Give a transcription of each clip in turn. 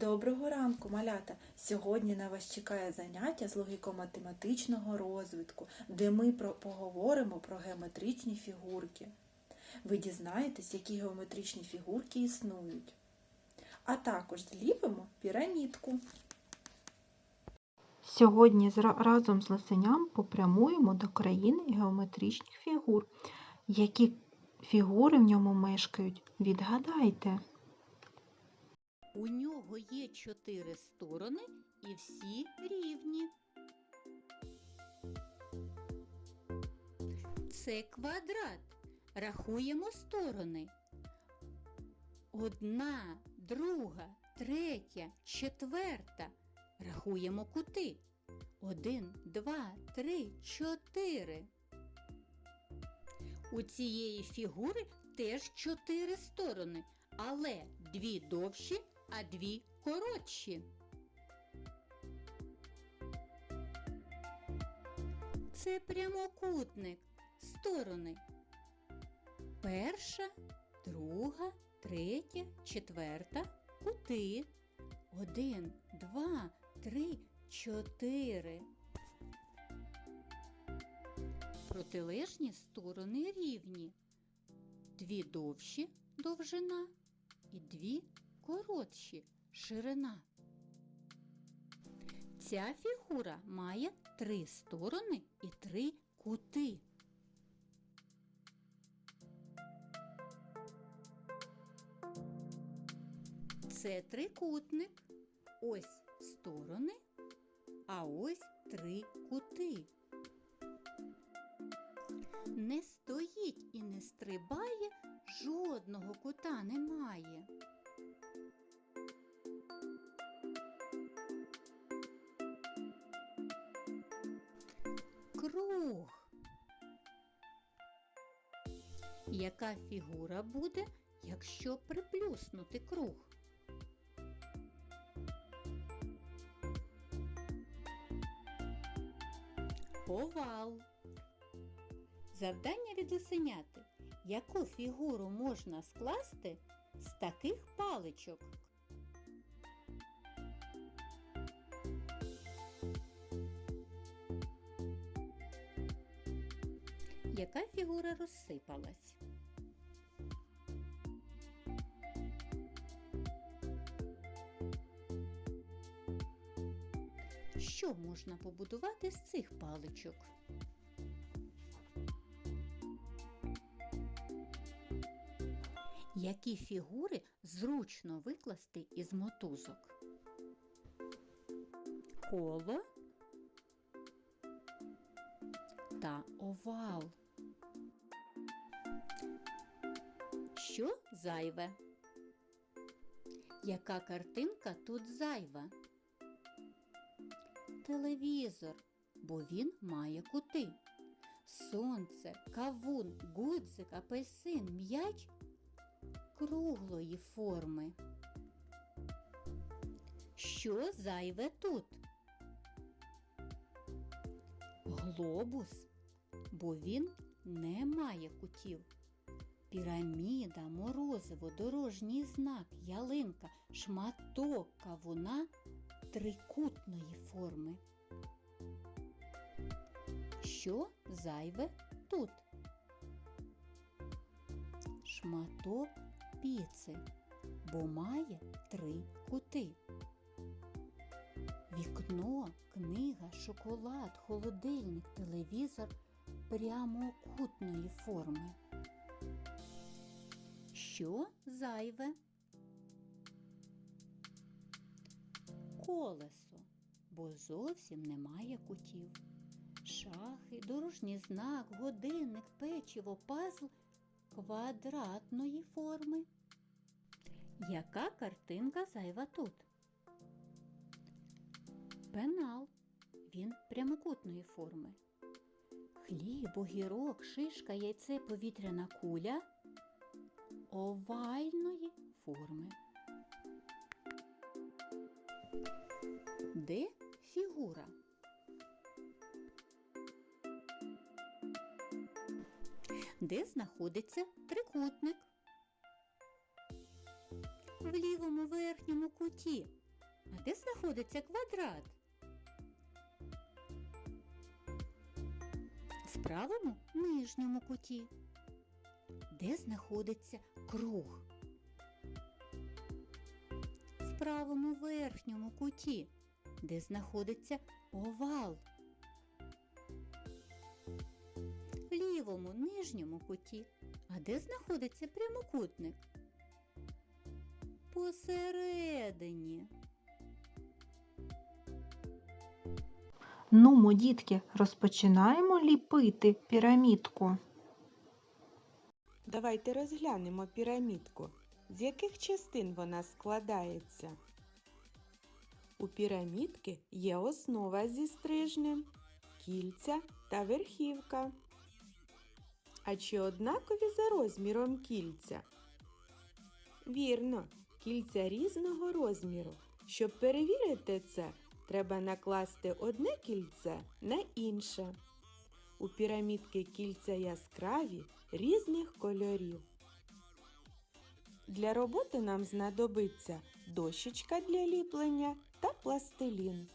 Доброго ранку, малята! Сьогодні на вас чекає заняття з логіко-математичного розвитку, де ми поговоримо про геометричні фігурки. Ви дізнаєтесь, які геометричні фігурки існують. А також зліпимо пірамідку. Сьогодні разом з лисеням попрямуємо до країни геометричних фігур. Які фігури в ньому мешкають? Відгадайте. У нього є чотири сторони і всі рівні. Це квадрат. Рахуємо сторони. Одна, друга, третя, четверта. Рахуємо кути. Один, два, три, чотири. У цієї фігури теж чотири сторони, але дві довші, а дві коротші. Це прямокутник. Сторони. Перша, друга, третя, четверта, кути. Один, два, три, чотири. Протилежні сторони рівні. Дві довші довжина і дві коротші ширина. Ця фігура має три сторони і три кути. Це трикутник. Ось сторони, а ось три кути. Не стоїть і не стрибає, жодного кута немає. Круг. Яка фігура буде, якщо приплюснути круг? Овал. Завдання від лисеняти. Яку фігуру можна скласти з таких паличок? Яка фігура розсипалась? Що можна побудувати з цих паличок? Які фігури зручно викласти із мотузок? Коло та овал. Що зайве? Яка картинка тут зайва? Телевізор, бо він має кути. Сонце, кавун, гудзик, апельсин, м'яч круглої форми. Що зайве тут? Глобус, бо він не має кутів. Піраміда, морозиво, дорожній знак, ялинка, шматок кавуна трикутної форми. Що зайве тут? Шматок піци, бо має три кути. Вікно, книга, шоколад, холодильник, телевізор прямокутної форми. Що зайве? Колесо, бо зовсім немає кутів. Шахи, дорожній знак, годинник, печиво, пазл квадратної форми. Яка картинка зайва тут? Пенал. Він прямокутної форми. Хліб, огірок, шишка, яйце, повітряна куля овальної форми. Де фігура? Де знаходиться трикутник? В лівому верхньому куті А де знаходиться квадрат? В правому нижньому куті. Де знаходиться круг? В правому верхньому куті. Де знаходиться овал? В лівому нижньому куті. А де знаходиться прямокутник? Посередині. Нумо, дітки, розпочинаємо ліпити пірамідку. Давайте розглянемо пірамідку. З яких частин вона складається? У пірамідки є основа зі стрижнем, кільця та верхівка. А чи однакові за розміром кільця? Вірно, кільця різного розміру. Щоб перевірити це, треба накласти одне кільце на інше. У пірамідки кільця яскраві різних кольорів. Для роботи нам знадобиться дощечка для ліплення та пластилін.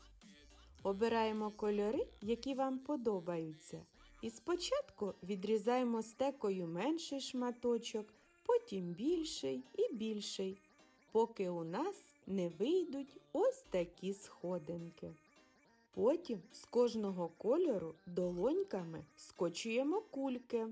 Обираємо кольори, які вам подобаються. І спочатку відрізаємо стекою менший шматочок, потім більший і більший, поки у нас не вийдуть ось такі сходинки. Потім з кожного кольору долоньками скочуємо кульки.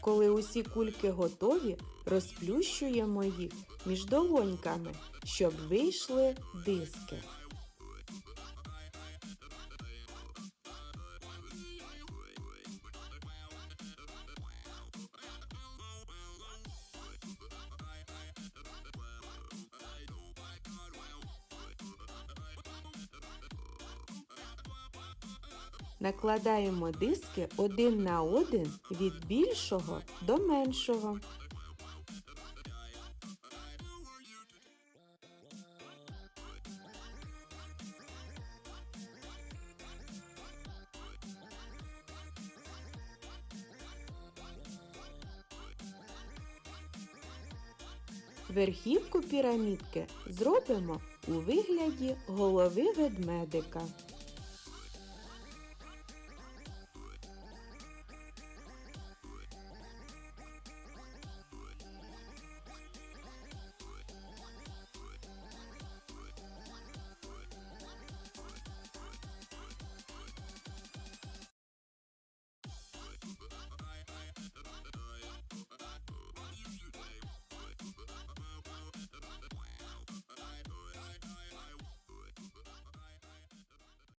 Коли усі кульки готові, розплющуємо їх між долоньками, щоб вийшли диски. Накладаємо диски один на один від більшого до меншого. Верхівку пірамідки зробимо у вигляді голови ведмедика.